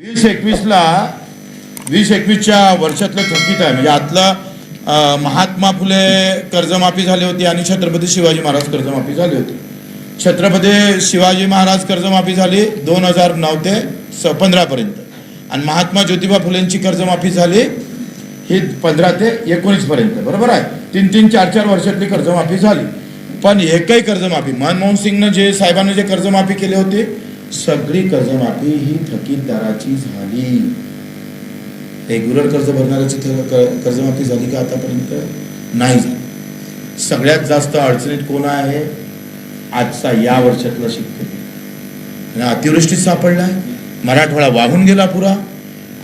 वीस एकवीसला वीस एकवीसच्या वर्षातलं थकीत आहे. म्हणजे आतलं महात्मा फुले कर्जमाफी झाली होती आणि छत्रपती शिवाजी महाराज कर्जमाफी झाली होती. छत्रपती शिवाजी महाराज कर्जमाफी झाली दोन हजार नऊ ते स पंधरापर्यंत आणि महात्मा ज्योतिबा फुलेंची कर्जमाफी झाली ही पंधरा ते एकोणीसपर्यंत. बरोबर आहे? तीन तीन चार चार वर्षातली कर्जमाफी झाली. पण एकही कर्जमाफी मनमोहन सिंगनं जे साहेबांनी जे कर्जमाफी केली होती सगळी कर्जमाफी ही थकीतदाराची झाली. रेग्युलर कर्ज भरणाऱ्याची कर्जमाफी झाली का आतापर्यंत? नाही झाली. सगळ्यात जास्त अडचणीत कोण आहे? आजचा या वर्षातला शेतकरी. आणि अतिवृष्टीत सापडलाय. मराठवाडा वाहून गेला पुरा.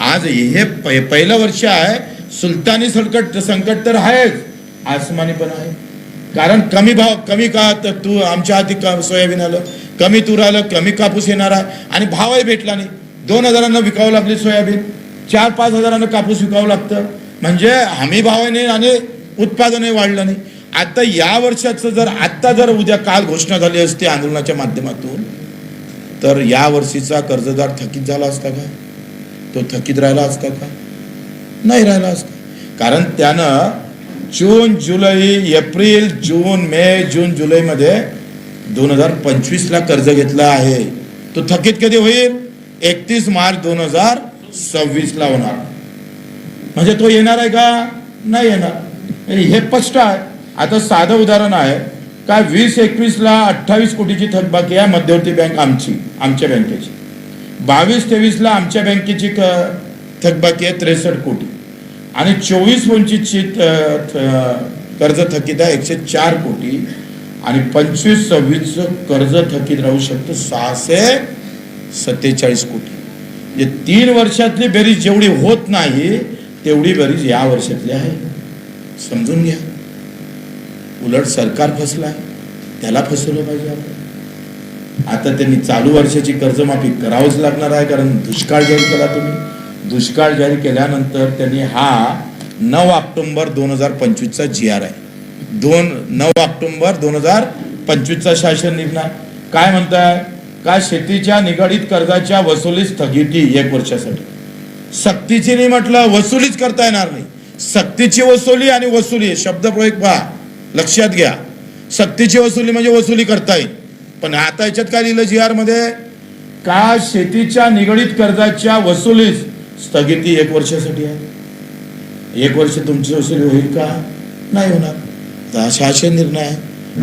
आज हे पहिलं वर्ष आहे. सुलतानी संकट संकट तर आहेच. आसमानी पण आहे. कारण कमी भाव कमी का तर तू आमच्या हाती का सोयाबीन आलं. कमी तूर आलं कमी कापूस येणार आहे. आणि भावही भेटला नाही. दोन हजारांना विकावं लागली सोयाबीन. चार पाच हजारांना कापूस विकावं लागतं. म्हणजे हमी भावाने आणि उत्पादनही वाढलं नाही. आता या वर्षाचं जर आत्ता जर उद्या काल घोषणा झाली असती आंदोलनाच्या माध्यमातून तर या वर्षीचा कर्जदार थकीत झाला असता का? तो थकीत राहिला असता का? नाही राहिला असता. कारण त्यानं जून जुलै एप्रिल जून मे जून जुलैमध्ये दोन हजार पंचवीसला कर्ज घेतला आहे. तो थकीत कधी होईल? एकतीस मार्च दोन हजार सव्वीसला होणार. म्हणजे तो येणार आहे का? नाही येणार. म्हणजे हे स्पष्ट आहे. आता साधं उदाहरण आहे. का वीस एकवीसला अठ्ठावीस कोटीची थकबाकी आहे मध्यवर्ती बँक आमची आमच्या बँकेची. बावीस तेवीसला आमच्या बँकेची क थकबाकी आहे त्रेसष्ट कोटी. आणि चोवीस पंचवीसची कर्ज थकीत आहे एकशे चार कोटी. आणि पंचवीस सव्वीसचं कर्ज थकीत राहू शकतं सहाशे सत्तेचाळीस कोटी. म्हणजे तीन वर्षातली बेरीज जेवढी होत नाही तेवढी बेरीज या वर्षातली आहे. समजून घ्या. उलट सरकार फसलाय त्याला फसवलं पाहिजे आपण. आता त्यांनी चालू वर्षाची कर्जमाफी करावंच लागणार आहे कारण दुष्काळ जाहीर केला तुम्ही. दुष्काळ जाहीर केल्यानंतर त्यांनी हा नऊ ऑक्टोंबर दोन हजार पंचवीसचा जी आर आहे दोन नऊ ऑक्टोंबर दोन हजार पंचवीसचा शासन निर्णय काय म्हणताय? का शेतीच्या निगडीत कर्जाच्या वसुली स्थगिती एक वर्षासाठी? सक्तीची नाही म्हटलं वसुलीच करता येणार नाही. सक्तीची वसुली आणि वसुली शब्दप्रयोग पहा. लक्षात घ्या. सक्तीची वसुली म्हणजे वसुली करता येईल. पण आता याच्यात काय लिहिलं जी मध्ये का शेतीच्या निगडीत कर्जाच्या वसुलीस स्थगिती एक वर्षासाठी आहे? एक वर्ष तुमची वसुली होईल का? नाही होणार. हा शासन निर्णय आहे.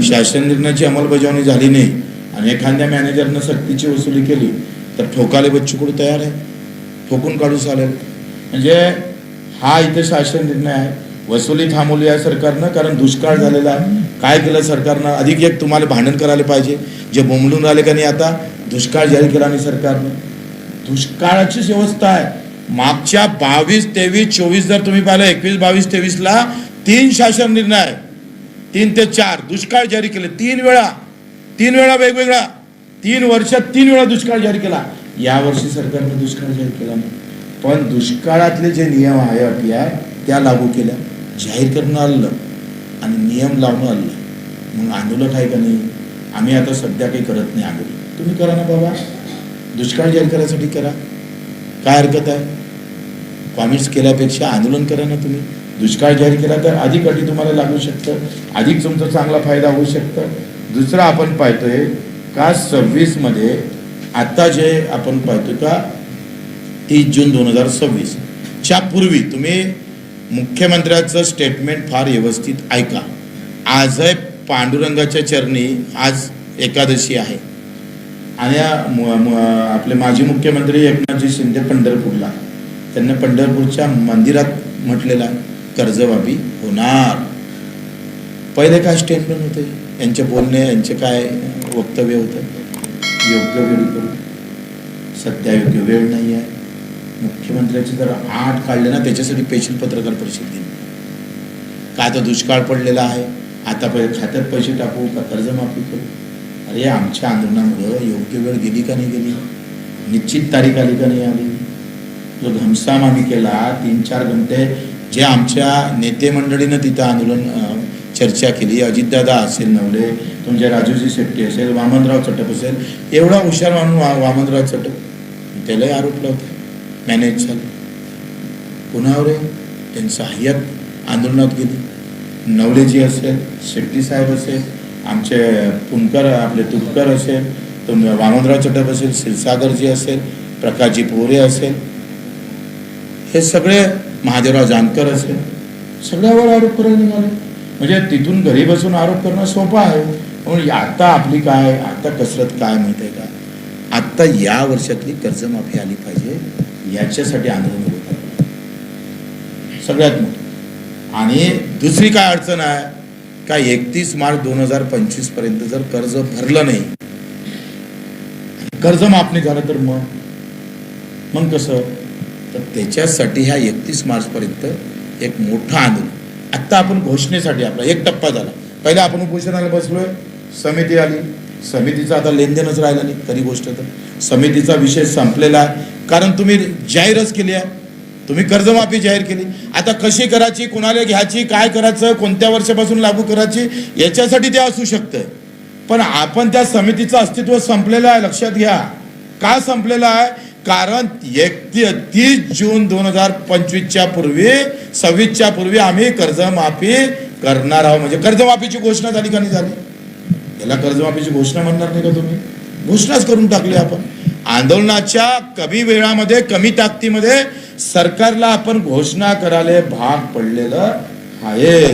शासन निर्णयाची अंमलबजावणी झाली नाही आणि एखाद्या मॅनेजरनं सक्तीची वसुली केली तर ठोकाले बच्चूकडून तयार आहे? ठोकून काढू चालेल. म्हणजे हा इथे शासन निर्णय आहे. वसुली थांबवली आहे सरकारनं कारण दुष्काळ झालेला आहे. काय केलं सरकारनं? अधिक एक तुम्हाला भांडण करायला पाहिजे. जे बोंबलून राहिले का नाही आता? दुष्काळ जाहीर केला नाही सरकारनं. दुष्काळाचीच व्यवस्था आहे. मागच्या बावीस तेवीस चोवीस जर तुम्ही पाहिलं एकवीस बावीस तेवीसला तीन शासन निर्णय आहे. तीन ते चार दुष्काळ जारी केले. तीन वेळा तीन वेळा वेगवेगळा. तीन वर्षात तीन वेळा दुष्काळ जारी केला. यावर्षी सरकारने दुष्काळ जाहीर केला नाही. पण दुष्काळातले जे नियम आहे अटी आहे त्या लागू केल्या. जाहीर करणं आलं आणि नियम लावणं आलं मग आंदोलन आहे का नाही? आम्ही आता सध्या काही करत नाही आंदोलन. तुम्ही करा ना बाबा. दुष्काळ जाहीर करायसाठी करा. काय हरकत आहे? कॉमेंट्स केल्यापेक्षा आंदोलन करा ना तुम्ही. दुष्काळ जाहीर केला तर अधिक अटी तुम्हाला लागू शकतं. अधिक तुमचा चांगला फायदा होऊ शकतं. दुसरं आपण पाहतोय का सव्वीसमध्ये आत्ता जे आपण पाहतो का तीस जून दोन हजार सव्वीस. च्या पूर्वी तुम्ही मुख्यमंत्र्याचं स्टेटमेंट फार व्यवस्थित ऐका. आज आहे पांडुरंगाच्या चरणी आज एकादशी आहे. आणि आपले माजी मुख्यमंत्री एकनाथजी शिंदे पंढरपूरला. त्यांनी पंढरपूरच्या मंदिरात म्हटलेला कर्जमाफी होणार. पहिले काय स्टेटमेंट होते? यांचे बोलणे यांचे काय वक्तव्य होतं? योग्य वेळी करू. सध्या योग्य वेळ नाही आहे. मुख्यमंत्र्याचे जर आठ काढले ना त्याच्यासाठी पेशल पत्रकार परिषद घेईन काय तर दुष्काळ पडलेला आहे? आता पहिले खात्यात पैसे टाकू का कर्जमाफी करू? अरे आमच्या आंदोलनामुळं योग्य वेळ गेली का नाही गेली? निश्चित तारीख आली का नाही आली? जो घमसाम आम्ही केला तीन चार घंटे जे आमच्या नेते मंडळीनं तिथं आंदोलन चर्चा केली. अजितदादा असेल नवले तुमचे राजूजी शेट्टी असेल वामनराव चटप असेल एवढा हुशार मानून वा वामनराव चटप त्यालाही आरोप लावते मॅनेज झालं. पुन्हा रे त्यांनी सहाय्यक आंदोलनात गेली. नवलेजी असेल शेट्टी साहेब असेल आमचे पुणकर आपले तुपकर असेल तुम वामनराव चटप असेल क्षीरसागरजी असेल प्रकाशजी पोरे असेल हे सगळे महादेवराव जानकर असेल सगळ्यावर आरोप करायला निघाले. म्हणजे तिथून घरी बसून आरोप करणं सोपं आहे. म्हणून आता आपली काय आता कसरत काय माहिती आहे का? आत्ता या वर्षातली कर्जमाफी आली पाहिजे याच्यासाठी आंदोलन होत आहे. सगळ्यात मोठं. आणि दुसरी काय अडचण आहे का एकतीस मार्च दोन हजार पंचवीसपर्यंत जर कर्ज भरलं नाही कर्ज माफ नाही झालं तर मग? मग कसं? तर त्याच्यासाठी ह्या एकतीस मार्चपर्यंत एक मोठं आंदोलन. आत्ता आपण घोषणेसाठी आपला एक टप्पा झाला. पहिला आपण उपोषणाला बसलोय समिती आली. समितीचं आता लेनदेनच राहिलं नाही खरी गोष्ट तर. समितीचा विषय संपलेला आहे. कारण तुम्ही जाहीरच केली आहे. तुम्ही कर्जमाफी जाहीर केली. आता कशी करायची कुणाला घ्यायची काय करायचं कोणत्या वर्षापासून लागू करायची याच्यासाठी ते असू शकतं. पण आपण त्या समितीचं अस्तित्व संपलेलं आहे लक्षात घ्या. का संपलेलं आहे? कारण एकती तीस जून दोन हजार पंचवीसच्या पूर्वी सव्वीसच्या पूर्वी आम्ही कर्जमाफी करणार आहोत. म्हणजे कर्जमाफीची घोषणा झाली का नाही झाली? याला कर्जमाफीची घोषणा म्हणणार नाही का तुम्ही? घोषणाच करून टाकली आपण. आंदोलनाच्या कमी वेळामध्ये कमी ताकदीमध्ये सरकारला आपण घोषणा करायला भाग पडलेलं आहे.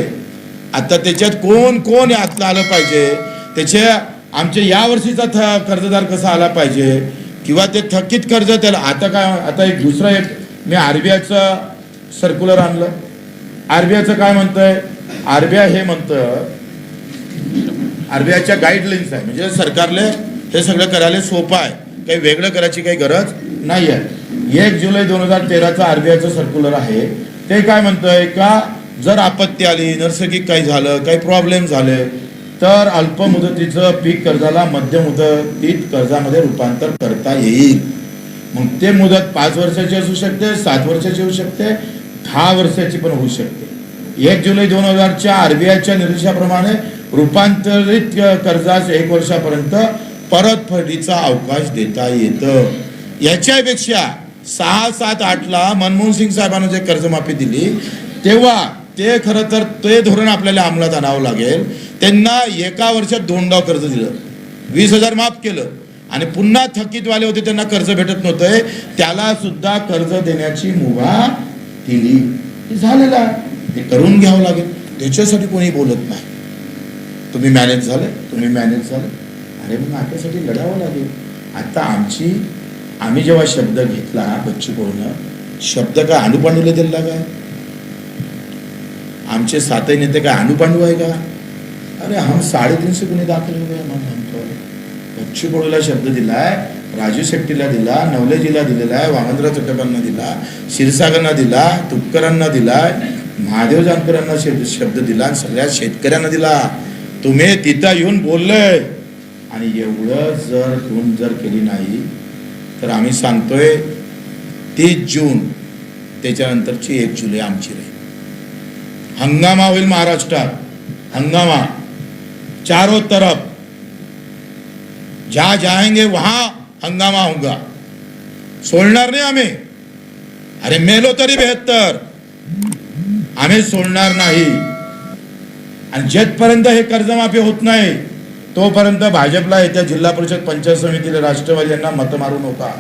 आता त्याच्यात कोण कोण यातलं आलं पाहिजे? त्याचे आमचे या वर्षीचा थ कर्जदार कसा आला पाहिजे? किंवा ते थकीत कर्ज त्याला आता काय आता एक दुसरा एक मी आरबीआयचं सर्क्युलर आणलं. आरबीआयचं काय म्हणतंय? आरबीआय हे म्हणतं आरबीआयच्या गाईडलाईन्स आहे. म्हणजे सरकारले हे सगळं करायला सोपं आहे. काही वेगळं करायची काही गरज नाही आहे. एक जुलै दोन हजार तेराचं आरबीआयचं सर्क्युलर आहे. ते काय म्हणतंय? का जर आपत्ती आली नैसर्गिक काही झालं काही प्रॉब्लेम झाले तर अल्प मुदतीचं पीक कर्जाला मध्य मुदतीत कर्जामध्ये रूपांतर करता येईल. मग ते मुदत पाच वर्षाची असू शकते सात वर्षाची होऊ शकते दहा वर्षाची पण होऊ शकते. एक जुलै दोन हजारच्या आरबीआयच्या निर्देशाप्रमाणे रूपांतरित कर्जास एक वर्षापर्यंत परतफेडीचा अवकाश देता येतं. याच्यापेक्षा सहा सात आठला मनमोहन सिंग साहेबांना जे कर्जमाफी दिली तेव्हा ते खरं तर ते धोरण आपल्याला अंमलात आणावं लागेल. त्यांना एका वर्षात दोनदा कर्ज दिलं. वीस हजार माफ केलं. आणि पुन्हा थकीतवाले होते त्यांना कर्ज भेटत नव्हतंय त्याला सुद्धा कर्ज देण्याची मुभा दिली. हे ते करून घ्यावं लागेल. त्याच्यासाठी कोणी बोलत नाही. तुम्ही मॅनेज झालं. तुम्ही मॅनेज झालं. अरे मग आपल्यासाठी लढावं लागेल. आता आमची आम्ही जेव्हा शब्द घेतला बच्चू कडून शब्द काय अनुपांडूला दिला काय आमचे सातही नेते काय अनुपांडू आहे का? अरे हम साडेतीनशे गुन्हे दाखल हो गए मग म्हणतो. बच्चू कडूला शब्द दिलाय राजू शेट्टीला दिला नवलेजीला दिलेला आहे वामनराव चट्टपांना दिला क्षीरसागरना दिला तुपकरांना दिलाय महादेव जानकरांना शब्द शब्द दिला आणि सगळ्या शेतकऱ्यांना दिला. तुम्ही तिथं येऊन बोललंय आणि एवढं जर खून जर केली नाही तर आम्ही सांगतोय तीस जून त्याच्यानंतरची एक जुलै आमची राहील. हंगामा होईल महाराष्ट्रात. हंगामा. चारों तरफ। जहां जाएंगे वहां हंगामा होगा। सोडणार नाही आम्ही अरे मेलो तरी बेहत्तर आम्ही सोडणार नाही। आणि जेथपर्यंत हे कर्जमाफी होत नाही तोपर्यंत भाजपला येत्या जिल्हा परिषद पंचायत समितीला राष्ट्रवादी यांना मत मारू नका.